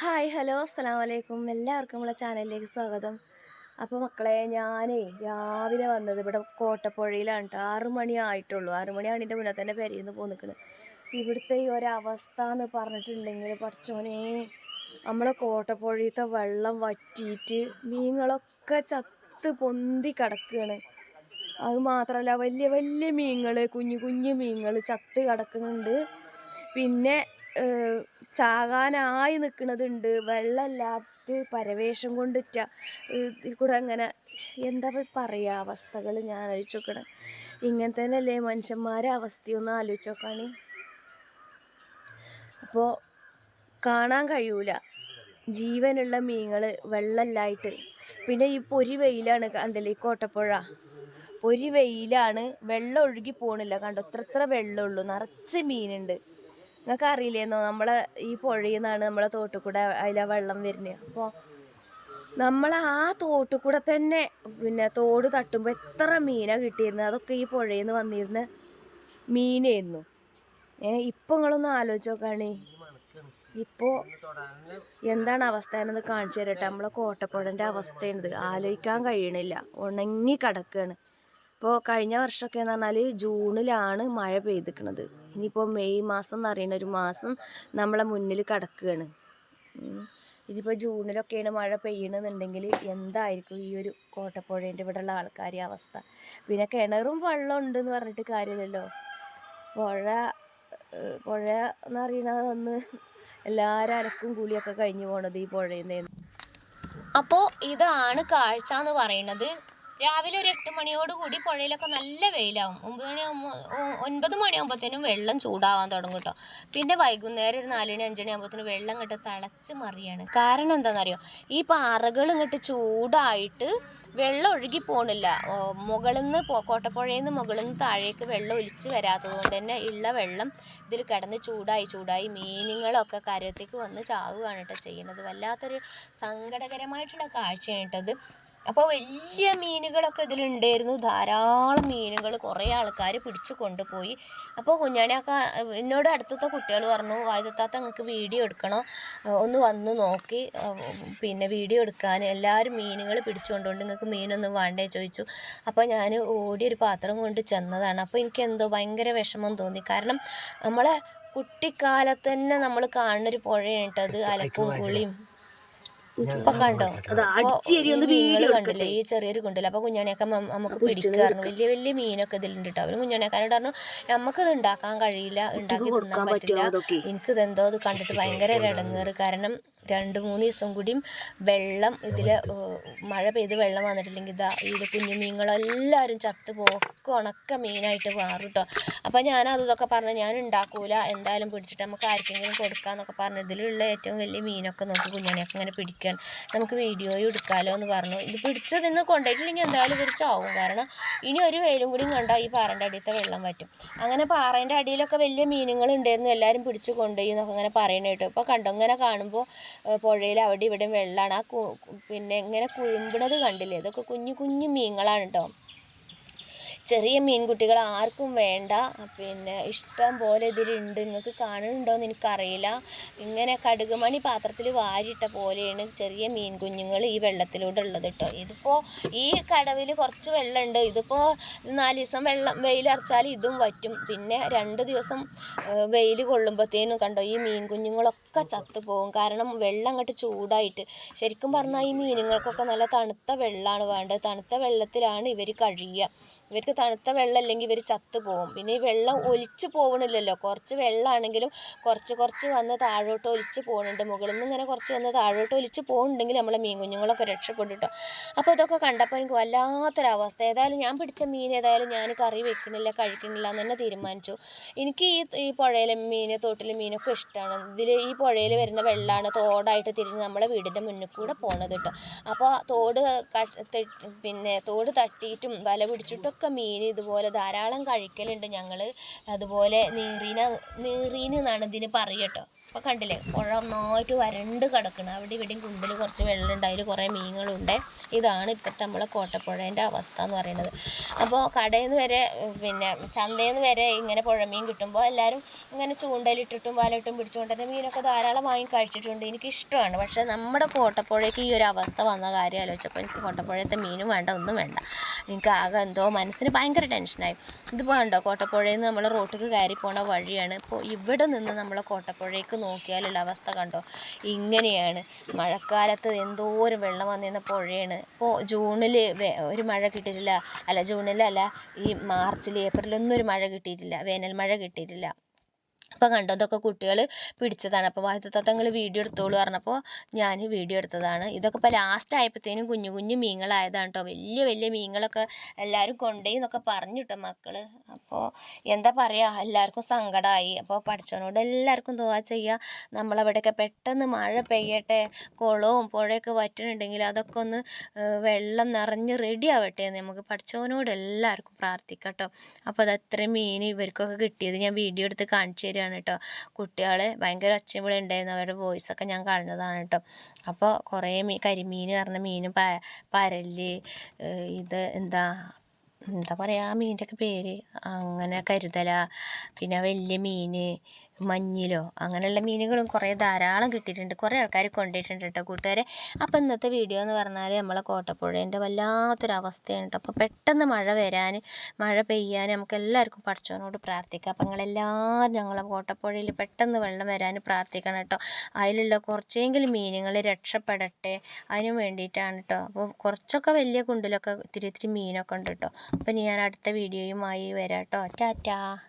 Hi hello അസ്സാം വലൈക്കും എല്ലാവർക്കും നമ്മളെ ചാനലിലേക്ക് സ്വാഗതം. അപ്പോൾ മക്കളെ ഞാനേ രാവിലെ വന്നത് ഇവിടെ കോട്ടപ്പുഴയിലാണ് കേട്ടോ ആറു മണി ആറു മണിയാണ് എന്റെ മുന്നേ തന്നെ പെരയിൽ നിന്ന് പോന്നിക്കണ്. ഇവിടുത്തെ ഈ ഒരവസ്ഥ എന്ന് പറഞ്ഞിട്ടുണ്ടെങ്കിൽ പഠിച്ചോനെ നമ്മളെ കോട്ടപ്പുഴയിലത്തെ വെള്ളം വറ്റിയിട്ട് മീനുകളൊക്കെ ചത്ത് പൊന്തി കിടക്കുകയാണ് അത് മാത്രമല്ല വലിയ വലിയ മീനുകൾ കുഞ്ഞു കുഞ്ഞു മീനുകൾ ചത്ത് കിടക്കുന്നുണ്ട് പിന്നെ ചാകാനായി നിൽക്കുന്നതുണ്ട് വെള്ളമില്ലാത്ത പരവേഷം കൊണ്ട് ച- ഏഹ്, ഇതിൽ കൂടെ അങ്ങനെ എന്താ പറയുക അവസ്ഥകൾ ഞാൻ ആലോചിച്ച് നോക്കണം. ഇങ്ങനെ തന്നെയല്ലേ മനുഷ്യന്മാരെ അവസ്ഥയൊന്നും ആലോചിച്ച് നോക്കാണ് അപ്പോൾ കാണാൻ കഴിയൂല. ജീവനുള്ള മീനുകൾ വെള്ളമില്ലായിട്ട്. പിന്നെ ഈ പൊരി വെയിലാണ് കണ്ടില്ലേ ഈ കോട്ടപ്പുഴ. പൊരി വെയിലാണ് വെള്ളം ഒഴുകി പോണില്ല. കണ്ടോ? ഇത്ര ഇത്ര വെള്ളമുള്ളൂ. നിറച്ച് മീനുണ്ട്. നിങ്ങൾക്ക് അറിയില്ലേന്നോ? നമ്മളെ ഈ പുഴയിൽ നിന്നാണ് നമ്മളെ തോട്ടിൽ കൂടെ അതിലെ വെള്ളം വരുന്നത് അപ്പോൾ നമ്മൾ ആ തോട്ടിൽ കൂടെ തന്നെ പിന്നെ തോട് തട്ടുമ്പോൾ എത്ര മീനാണ് കിട്ടിയിരുന്നത് അതൊക്കെ ഈ പുഴയിൽ നിന്ന് വന്നിരുന്ന മീനായിരുന്നു ഏ ഇപ്പം നിങ്ങളൊന്ന് ആലോചിച്ച് നോക്കാണേ. ഇപ്പോൾ എന്താണ് അവസ്ഥ? എന്നത് കാണിച്ചു തരട്ടെ. നമ്മളെ കോട്ടപ്പുഴന്റെ അവസ്ഥയാണിത്. ആലോചിക്കാൻ കഴിയണില്ല. ഉണങ്ങി കിടക്കുകയാണ് ഇപ്പോൾ കഴിഞ്ഞ വർഷമൊക്കെ എന്ന് പറഞ്ഞാൽ ജൂണിലാണ് മഴ പെയ്തിക്കണത് ഇനിയിപ്പോൾ മെയ് മാസം എന്ന് പറയുന്ന ഒരു മാസം നമ്മളെ മുന്നിൽ കിടക്കുകയാണ്. ഇനിയിപ്പോൾ ജൂണിലൊക്കെയാണ് മഴ പെയ്യണമെന്നുണ്ടെങ്കിൽ എന്തായിരിക്കും ഈ ഒരു കോട്ടപ്പുഴേന്റെ ഇവിടെയുള്ള ആൾക്കാരുടെ അവസ്ഥ? പിന്നെ കിണറും വെള്ളം ഉണ്ടെന്ന് പറഞ്ഞിട്ട് കാര്യമില്ലല്ലോ. പുഴ പുഴ എന്ന് പറയുന്നത് ഒന്ന് എല്ലാവരും അലക്കും കൂലിയൊക്കെ കഴിഞ്ഞു പോണത് ഈ പുഴയിൽ നിന്ന് അപ്പോൾ ഇതാണ് കാഴ്ച എന്ന് പറയുന്നത്. രാവിലെ ഒരു എട്ട് മണിയോട് കൂടി പുഴയിലൊക്കെ നല്ല വെയിലാവും. ഒമ്പത് മണിയാകുമ്പോൾ ഒൻപത് മണിയാകുമ്പോഴത്തേനും വെള്ളം ചൂടാവാൻ തുടങ്ങും കേട്ടോ. പിന്നെ വൈകുന്നേരം ഒരു നാല് മണി അഞ്ച് ആകുമ്പോഴത്തേനും വെള്ളം ഇങ്ങോട്ട് തിളച്ച് മറിയാണ്. കാരണം എന്താണെന്നറിയോ ഈ പാറകൾ ഇങ്ങോട്ട് ചൂടായിട്ട് വെള്ളം ഒഴുകി പോണില്ല. മുകളിൽ നിന്ന് കോട്ടപ്പുഴയിൽ നിന്ന് മുകളിൽ നിന്ന് താഴേക്ക് വെള്ളം ഒലിച്ച് വരാത്തത് കൊണ്ട് തന്നെ ഉള്ള വെള്ളം ഇതിൽ കിടന്ന് ചൂടായി ചൂടായി മീനുകളൊക്കെ കരത്തേക്ക് വന്ന് ചാവുകയാണ് കേട്ടോ ചെയ്യുന്നത്. വല്ലാത്തൊരു സങ്കടകരമായിട്ടുള്ള കാഴ്ചയാണ് കേട്ടത്. അപ്പോൾ വലിയ മീനുകളൊക്കെ ഇതിലുണ്ടായിരുന്നു. ധാരാളം മീനുകൾ കുറേ ആൾക്കാർ പിടിച്ചു കൊണ്ടുപോയി. അപ്പോൾ കുഞ്ഞാണിയൊക്കെ എന്നോട് അടുത്തത്തെ കുട്ടികൾ പറഞ്ഞു വായുതത്താത്ത നിങ്ങൾക്ക് വീഡിയോ എടുക്കണോ. ഒന്ന് വന്ന് നോക്കി. പിന്നെ വീഡിയോ എടുക്കാൻ എല്ലാവരും മീനുകൾ പിടിച്ചു കൊണ്ടുകൊണ്ട് നിങ്ങൾക്ക് മീനൊന്നും വേണ്ടേ? ചോദിച്ചു. അപ്പോൾ ഞാൻ ഓടി ഒരു പാത്രം കൊണ്ട് ചെന്നതാണ്. അപ്പോൾ എനിക്ക് എന്തോ ഭയങ്കര വിഷമം തോന്നി. കാരണം നമ്മളെ കുട്ടിക്കാലത്ത് തന്നെ നമ്മൾ കാണുന്നൊരു പുഴയാണ് കേട്ടത് അലക്കും കുളിയും ഇപ്പൊ കണ്ടോ? വീഡിയോ കണ്ടില്ലേ? ഈ ചെറിയൊരു കുണ്ടല്ലേ അപ്പൊ കുഞ്ഞാണിയൊക്കെ നമുക്ക് പിടിക്കാറുണ്ട് വലിയ വലിയ മീനൊക്കെ ഇതിലുണ്ട് കേട്ടോ അവന് കുഞ്ഞാണിയൊക്കെ പറഞ്ഞു നമുക്ക് ഇത് ഉണ്ടാക്കാൻ കഴിയില്ല. ഉണ്ടാക്കി തിന്നാൻ പറ്റില്ല. എനിക്ക് ഇത് എന്തോ അത് കണ്ടിട്ട് ഭയങ്കര ഇടങ്ങേറ്. കാരണം രണ്ട് മൂന്ന് ദിവസം കൂടിയും വെള്ളം ഇതിൽ മഴ പെയ്ത് വെള്ളം വന്നിട്ടില്ലെങ്കിൽ ഇതാ ഇതിൽ കുഞ്ഞു മീനുകളെല്ലാവരും ചത്ത് പോക്ക് ഉണക്ക മീനായിട്ട് മാറും കേട്ടോ അപ്പം ഞാൻ അത് ഇതൊക്കെ പറഞ്ഞു ഞാൻ ഉണ്ടാക്കൂല എന്തായാലും പിടിച്ചിട്ട് നമുക്ക് ആർക്കെങ്കിലും കൊടുക്കാന്നൊക്കെ പറഞ്ഞു ഇതിലുള്ള ഏറ്റവും വലിയ മീനൊക്കെ നോക്കി കുഞ്ഞാണിയൊക്കെ ഇങ്ങനെ പിടിക്കാൻ നമുക്ക് വീഡിയോയും എടുക്കാമല്ലോ എന്ന് പറഞ്ഞു. ഇത് പിടിച്ചതിന്ന് കൊണ്ടുപോയിട്ടില്ലെങ്കിൽ എന്തായാലും ഇവർ കാരണം ഇനി ഒരു വെയിലും കൂടിയും കണ്ടാൽ ഈ പാറന്റെ അടിയത്തെ വെള്ളം പറ്റും അങ്ങനെ പാറേന്റെ അടിയിലൊക്കെ വലിയ മീനുകൾ ഉണ്ടായിരുന്നു എല്ലാവരും പിടിച്ച് കൊണ്ടുപോയി എന്നൊക്കെ ഇങ്ങനെ കേട്ടോ. ഇപ്പോൾ കണ്ടോ ഇങ്ങനെ കാണുമ്പോൾ പുഴയിൽ അവിടെ ഇവിടെയും വെള്ളമാണ് ആ പിന്നെ ഇങ്ങനെ കുഴുമ്പണത് കണ്ടില്ലേ? ഇതൊക്കെ കുഞ്ഞു കുഞ്ഞു മീനുകളാണ് കേട്ടോ ചെറിയ മീൻകുട്ടികൾ ആർക്കും വേണ്ട. പിന്നെ ഇഷ്ടം പോലെ ഇതിലുണ്ട്. നിങ്ങൾക്ക് കാണുന്നുണ്ടോയെന്ന് എനിക്കറിയില്ല. ഇങ്ങനെ കടുകുമണി പാത്രത്തിൽ വാരിയിട്ട പോലെയാണ് ചെറിയ മീൻ കുഞ്ഞുങ്ങൾ ഈ വെള്ളത്തിലൂടെ ഉള്ളത് കേട്ടോ. ഇതിപ്പോൾ ഈ കടവിൽ കുറച്ച് വെള്ളമുണ്ട്. ഇതിപ്പോൾ നാല് ദിവസം വെള്ളം വെയിലറച്ചാൽ ഇതും വറ്റും. പിന്നെ രണ്ട് ദിവസം വെയിൽ കൊള്ളുമ്പോഴത്തേനും കണ്ടോ ഈ മീൻ കുഞ്ഞുങ്ങളൊക്കെ ചത്തു പോകും കാരണം വെള്ളം അങ്ങോട്ട് ചൂടായിട്ട്. ശരിക്കും പറഞ്ഞാൽ ഈ മീനുകൾക്കൊക്കെ നല്ല തണുത്ത വെള്ളമാണ് വേണ്ടത്. തണുത്ത വെള്ളത്തിലാണ് ഇവർ കഴിയുക. ഇവർക്ക് തണുത്ത വെള്ളം അല്ലെങ്കിൽ ഇവർ ചത്തു പോകും. പിന്നെ ഈ വെള്ളം ഒലിച്ച് പോകണില്ലല്ലോ കുറച്ച് വെള്ളമാണെങ്കിലും കുറച്ച് കുറച്ച് വന്ന് താഴോട്ട് ഒലിച്ച് പോകുന്നുണ്ട് മുകളിൽ നിന്ന് ഇങ്ങനെ കുറച്ച് വന്ന് താഴോട്ട് ഒലിച്ച് പോകുന്നുണ്ടെങ്കിൽ നമ്മളെ മീൻ കുഞ്ഞുങ്ങളൊക്കെ രക്ഷപ്പെടും കേട്ടോ അപ്പോൾ ഇതൊക്കെ കണ്ടപ്പോൾ എനിക്ക് വല്ലാത്തൊരവസ്ഥ. ഏതായാലും ഞാൻ പിടിച്ച മീൻ ഏതായാലും ഞാൻ കറി വെക്കണില്ല കഴിക്കണില്ല എന്ന് തന്നെ തീരുമാനിച്ചു. എനിക്ക് ഈ ഈ പുഴയിലെ മീൻ തോട്ടിലെ മീനൊക്കെ ഇഷ്ടമാണ്. ഇതിൽ ഈ പുഴയിൽ വരുന്ന വെള്ളമാണ് തോടായിട്ട് തിരിഞ്ഞ് നമ്മളെ വീടിന്റെ മുന്നിൽ കൂടെ പോണത് കേട്ടോ. അപ്പോൾ തോട് പിന്നെ തോട് തട്ടിയിട്ടും വല പിടിച്ചിട്ടൊക്കെ മീൻ ഇതുപോലെ ധാരാളം കഴിക്കലുണ്ട് ഞങ്ങൾ അതുപോലെ നീറീന നീറീൻ എന്നാണ് ഇതിന് പറയുക കേട്ടോ. അപ്പോൾ കണ്ടില്ലേ പുഴ ഒന്നായിട്ട് വരണ്ട് കിടക്കണം. അവിടെ ഇവിടെയും കുണ്ടിൽ കുറച്ച് വെള്ളമുണ്ട് അതിൽ കുറേ മീനുകളുണ്ട്. ഇതാണ് ഇപ്പോഴത്തെ നമ്മളെ കോട്ടപ്പുഴേന്റെ അവസ്ഥ എന്ന് പറയുന്നത് അപ്പോൾ കടയിൽ നിന്ന് വരെ പിന്നെ ചന്തയിൽ നിന്ന് വരെ ഇങ്ങനെ പുഴമീൻ കിട്ടുമ്പോൾ എല്ലാവരും ഇങ്ങനെ ചൂണ്ടലിട്ടിട്ടും വലയിട്ടും പിടിച്ചുകൊണ്ടിരുന്ന മീനൊക്കെ ധാരാളം വാങ്ങി കഴിച്ചിട്ടുണ്ട്. എനിക്കിഷ്ടമാണ്. പക്ഷേ നമ്മുടെ കോട്ടപ്പുഴയ്ക്ക് ഈ ഒരു അവസ്ഥ വന്ന കാര്യം ആലോചിച്ചപ്പോൾ എനിക്ക് കോട്ടപ്പുഴത്തെ മീനും വേണ്ട ഒന്നും വേണ്ട. എനിക്ക് ആകെ എന്തോ മനസ്സിന് ഭയങ്കര ടെൻഷനായി. ഇതിപ്പോൾ കണ്ടോ കോട്ടപ്പുഴയിൽ നിന്ന് നമ്മൾ റോട്ടിൽ കയറി പോണ വഴിയാണ്. ഇപ്പോൾ ഇവിടെ നിന്ന് നമ്മളെ കോട്ടപ്പുഴയ്ക്ക് നോക്കിയാലുള്ള അവസ്ഥ കണ്ടോ? ഇങ്ങനെയാണ്. മഴക്കാലത്ത് എന്തോരം വെള്ളം വന്നിരുന്ന പുഴയാണ്. ഇപ്പോൾ ജൂണിൽ ഒരു മഴ കിട്ടിയിട്ടില്ല. അല്ല ജൂണിലല്ല ഈ മാർച്ചിൽ ഏപ്രിലൊന്നും ഒരു മഴ കിട്ടിയിട്ടില്ല. വേനൽ മഴ കിട്ടിയിട്ടില്ല. അപ്പോൾ കണ്ടോ ഇതൊക്കെ കുട്ടികൾ പിടിച്ചതാണ്. അപ്പോൾ വാദ്യത്തങ്ങൾ വീഡിയോ എടുത്തോളൂ പറഞ്ഞപ്പോൾ ഞാൻ വീഡിയോ എടുത്തതാണ്. ഇതൊക്കെ ഇപ്പോൾ ലാസ്റ്റ് ആയപ്പോഴത്തേനും കുഞ്ഞു കുഞ്ഞു മീങ്ങളായതാണ് കേട്ടോ വലിയ വലിയ മീങ്ങളൊക്കെ എല്ലാവരും കൊണ്ടുപോയി എന്നൊക്കെ പറഞ്ഞു കേട്ടോ മക്കൾ അപ്പോൾ എന്താ പറയുക എല്ലാവർക്കും സങ്കടമായി അപ്പോൾ പഠിച്ചവനോട് എല്ലാവർക്കും ദുവാ ചെയ്യുക നമ്മളവിടെയൊക്കെ പെട്ടെന്ന് മഴ പെയ്യട്ടെ കുളവും പുഴയൊക്കെ വറ്റുന്നുണ്ടെങ്കിൽ അതൊക്കെ ഒന്ന് വെള്ളം നിറഞ്ഞ് റെഡി ആവട്ടെ എന്ന് നമുക്ക് പഠിച്ചവനോട് എല്ലാവർക്കും പ്രാർത്ഥിക്കാം കേട്ടോ അപ്പോൾ അത് അത്രയും മീൻ ഇവർക്കൊക്കെ കിട്ടിയത് ഞാൻ വീഡിയോ എടുത്ത് കാണിച്ചു തരികയാണ് കേട്ടോ. കുട്ടികൾ ഭയങ്കര ഒച്ചയും കൂടെ ഉണ്ടായിരുന്നു. അവരുടെ വോയിസൊക്കെ ഞാൻ കളഞ്ഞതാണ് കേട്ടോ. അപ്പോൾ കുറേ മീൻ കരിമീൻ പറഞ്ഞ മീൻ പ പരൽ ഇത് എന്താ എന്താ പറയുക ആ മീനിന്റെയൊക്കെ പേര്. അങ്ങനെ കരുതല. പിന്നെ വലിയ മീൻ മഞ്ഞിലോ അങ്ങനെയുള്ള മീനുകളും കുറേ ധാരാളം കിട്ടിയിട്ടുണ്ട്. കുറേ ആൾക്കാർ കൊണ്ടുപോയിട്ടുണ്ട് കേട്ടോ കൂട്ടുകാരെ. അപ്പോൾ ഇന്നത്തെ വീഡിയോ എന്ന് പറഞ്ഞാൽ നമ്മളെ കോട്ടപ്പുഴേന്റെ വല്ലാത്തൊരവസ്ഥയാണ് കേട്ടോ. അപ്പോൾ പെട്ടെന്ന് മഴ വരാൻ മഴ പെയ്യാൻ നമുക്ക് എല്ലാവർക്കും പഠിച്ചവനോട് പ്രാർത്ഥിക്കാം. അപ്പോൾ നിങ്ങളെല്ലാവരും ഞങ്ങളെ കോട്ടപ്പുഴയിൽ പെട്ടെന്ന് വെള്ളം വരാൻ പ്രാർത്ഥിക്കണം കേട്ടോ. അതിലുള്ള കുറച്ചെങ്കിലും മീനുകൾ രക്ഷപ്പെടട്ടെ. അതിനു വേണ്ടിയിട്ടാണ് കേട്ടോ. അപ്പോൾ കുറച്ചൊക്കെ വലിയ കുണ്ടിലൊക്കെ ഇത്തിരി ഇത്തിരി മീനൊക്കെ ഉണ്ട് കേട്ടോ. അപ്പോൾ ഇനി ഞാൻ അടുത്ത വീഡിയോയുമായി വരാം കേട്ടോ. ടാറ്റാ.